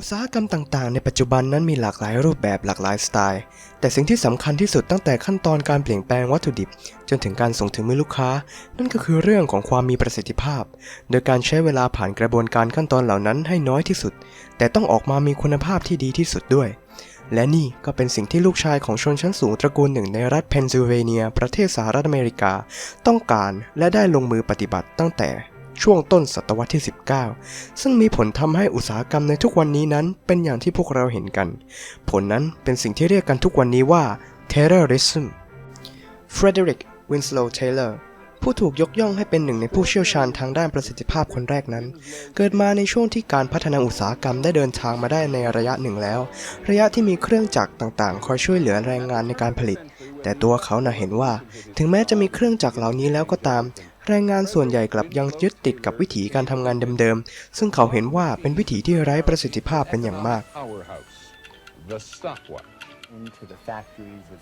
อุตสาหกรรมต่างๆ ในปัจจุบันนั้นมีหลากหลายรูปแบบหลากหลายสไตล์ แต่สิ่งที่สำคัญที่สุดตั้งแต่ขั้นตอนการเปลี่ยนแปลงวัตถุดิบ จนถึงการส่งถึงมือลูกค้า นั่นก็คือเรื่องของความมีประสิทธิภาพ โดยการใช้เวลาผ่านกระบวนการขั้นตอนเหล่านั้นให้น้อยที่สุด แต่ต้องออกมามีคุณภาพที่ดีที่สุดด้วย และนี่ก็เป็นสิ่งที่ลูกชายของชนชั้นสูงตระกูลหนึ่งในรัฐเพนซิลเวเนีย ประเทศสหรัฐอเมริกา ต้องการและได้ลงมือปฏิบัติตั้งแต่ ช่วงต้นศตวรรษที่ 19 ซึ่งมีผลทำให้อุตสาหกรรมในทุกวันนี้นั้นเป็นอย่างที่พวกเราเห็นกัน ผลนั้นเป็นสิ่งที่เรียกกันทุกวันนี้ว่า terrorism Frederick Winslow Taylor ผู้ถูกยกย่องให้เป็นหนึ่งในผู้เชี่ยวชาญทางด้านประสิทธิภาพคนแรกนั้น เกิดมาในช่วงที่การพัฒนาอุตสาหกรรมได้เดินทางมาได้ในระยะหนึ่งแล้ว ระยะที่มีเครื่องจักรต่างๆ คอยช่วยเหลือแรงงานในการผลิต แต่ตัวเขาน่ะเห็นว่า ถึงแม้จะมีเครื่องจักรเหล่านี้แล้วก็ตาม แรงงานส่วนใหญ่กลับยังยึดติดกับวิถีการทำงานเดิมๆ ซึ่งเขาเห็นว่าเป็นวิถีที่ไร้ประสิทธิภาพเป็นอย่างมาก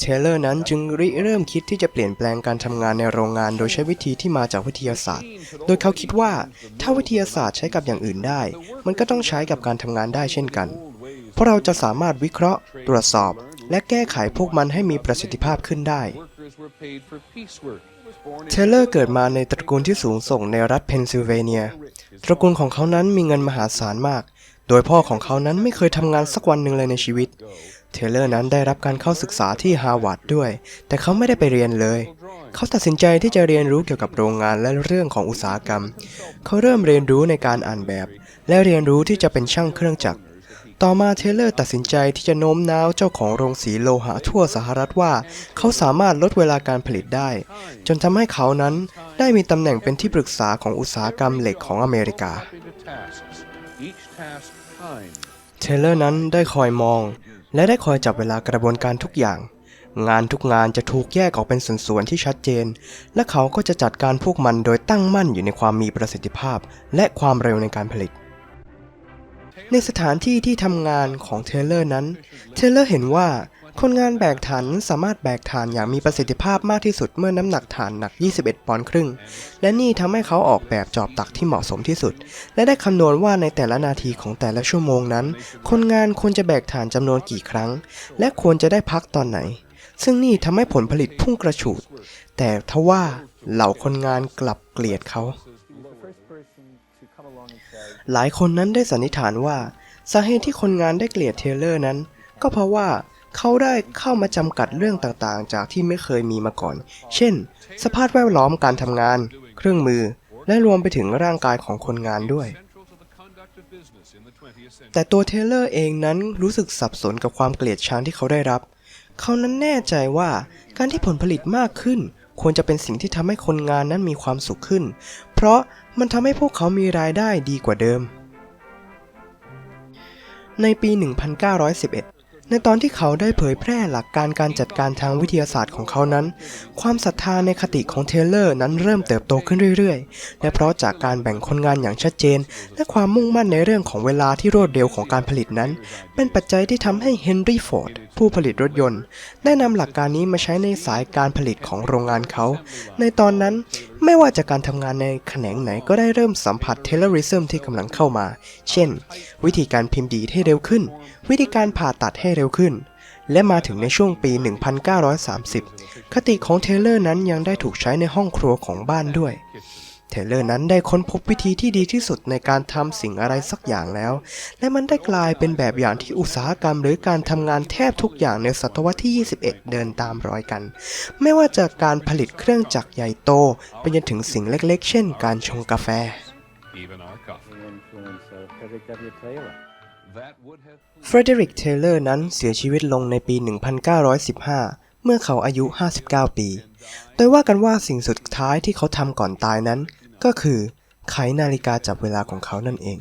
เทเลอร์นั้นจึงริเริ่มคิดที่จะเปลี่ยนแปลงการทำงานในโรงงานโดยใช้วิธีที่มาจากวิทยาศาสตร์ โดยเขาคิดว่าถ้าวิทยาศาสตร์ใช้กับอย่างอื่นได้ มันก็ต้องใช้กับการทำงานได้เช่นกัน เพราะเราจะสามารถวิเคราะห์ ตรวจสอบ และแก้ไขพวกมันให้มีประสิทธิภาพขึ้นได้ เทเลอร์เกิดมาในตระกูลที่สูงส่งในรัฐเพนซิลเวเนีย ตระกูลของเขานั้นมีเงินมหาศาลมาก โดยพ่อของเขานั้นไม่เคยทำงานสักวันหนึ่งเลยในชีวิต เทเลอร์นั้นได้รับการเข้าศึกษาที่ฮาร์วาร์ดด้วย แต่เขาไม่ได้ไปเรียนเลย เขาตัดสินใจที่จะเรียนรู้เกี่ยวกับโรงงานและเรื่องของอุตสาหกรรม เขาเริ่มเรียนรู้ในการอ่านแบบ และเรียนรู้ที่จะเป็นช่างเครื่องจักร ต่อมาเทเลอร์ตัดสินใจที่จะโน้มน้าวเจ้าของโรงสีโลหะทั่วสหรัฐว่า เขาสามารถลดเวลาการผลิตได้ จนทำให้เขานั้นได้มีตำแหน่งเป็นที่ปรึกษาของอุตสาหกรรมเหล็กของอเมริกา เทเลอร์นั้นได้คอยมอง และได้คอยจับเวลากระบวนการทุกอย่าง งานทุกงานจะถูกแยกออกเป็นส่วนๆที่ชัดเจน และเขาก็จะจัดการพวกมันโดยตั้งมั่นอยู่ในความมีประสิทธิภาพ และความเร็วในการผลิต ในสถานที่ที่ทำงานของเทเลอร์นั้น เทเลอร์เห็นว่าคนงานแบกฐานนั้นสามารถแบกฐานอย่างมีประสิทธิภาพมากที่สุดเมื่อน้ำหนักฐานหนัก 21 ปอนด์ครึ่ง และนี่ทำให้เขาออกแบบจอบตักที่เหมาะสมที่สุด และได้คำนวณว่าในแต่ละนาทีของแต่ละชั่วโมงนั้น คนงานควรจะแบกฐานจำนวนกี่ครั้ง และควรจะได้พักตอนไหน ซึ่งนี่ทำให้ผลผลิตพุ่งกระฉูด แต่ทว่าเหล่าคนงานกลับเกลียดเขา หลายคนนั้นได้สันนิษฐานว่าสาเหตุที่คนงานได้เกลียดเทเลอร์นั้น ก็เพราะว่าเขาได้เข้ามาจำกัดเรื่องต่างๆ จากที่ไม่เคยมีมาก่อน เช่น สภาพแวดล้อมการทำงาน เครื่องมือ และรวมไปถึงร่างกายของคนงานด้วย แต่ตัวเทเลอร์เองนั้นรู้สึกสับสนกับความเกลียดชังที่เขาได้รับ เขานั้นแน่ใจว่าการที่ผลผลิตมากขึ้น ควรจะเป็นสิ่งที่ทำให้คนงานนั้นมีความสุขขึ้น เพราะมันทำให้พวกเขามีรายได้ดีกว่าเดิม ในปี 1911 ในตอนที่เขาได้เผยแพร่หลักการการจัดการทางวิทยาศาสตร์ของเขานั้น ความศรัทธาในคติของเทเลอร์นั้นเริ่มเติบโตขึ้นเรื่อยๆ และเพราะจากการแบ่งคนงานอย่างชัดเจน และความมุ่งมั่นในเรื่องของเวลาที่รวดเร็วของการผลิตนั้น เป็นปัจจัยที่ทำให้เฮนรี่ฟอร์ด ผู้ผลิตรถยนต์ ได้นำหลักการนี้มาใช้ในสายการผลิตของโรงงานเขา ในตอนนั้นไม่ว่าจากการทำงานในแขนงไหนก็ได้เริ่มสัมผัสเทเลอริซึมที่กำลังเข้ามา เช่น วิธีการพิมพ์ดีให้เร็วขึ้น วิธีการผ่าตัดให้เร็วขึ้น และมาถึงในช่วงปี 1930 คติของเทเลอร์นั้นยังได้ถูกใช้ในห้องครัวของบ้านด้วย ทเลอร์นั้นได้ค้นพบวิธีที่ดีที่สุดในการทำสิ่งอะไรสักอย่างแล้ว และมันได้กลายเป็นแบบอย่างที่อุตสาหกรรม หรือการทำงานแทบทุกอย่างในศตวรรษที่ 21 เดินตามรอยกัน ไม่ว่าจากการผลิตเครื่องจักรใหญ่โตไปจนถึงสิ่งเล็กๆ เช่น การชงกาแฟ Even our coffee. the influence of Frederick W. Taylor. That would have เฟรเดริก เทเลอร์นั้นเสียชีวิตลงในปี 1915 เมื่อเขาอายุ 59 ปี โดยว่ากันว่าสิ่งสุดท้ายที่เขาทำก่อนตายนั้น ก็คือไขนาฬิกาจับเวลาของเขานั่นเอง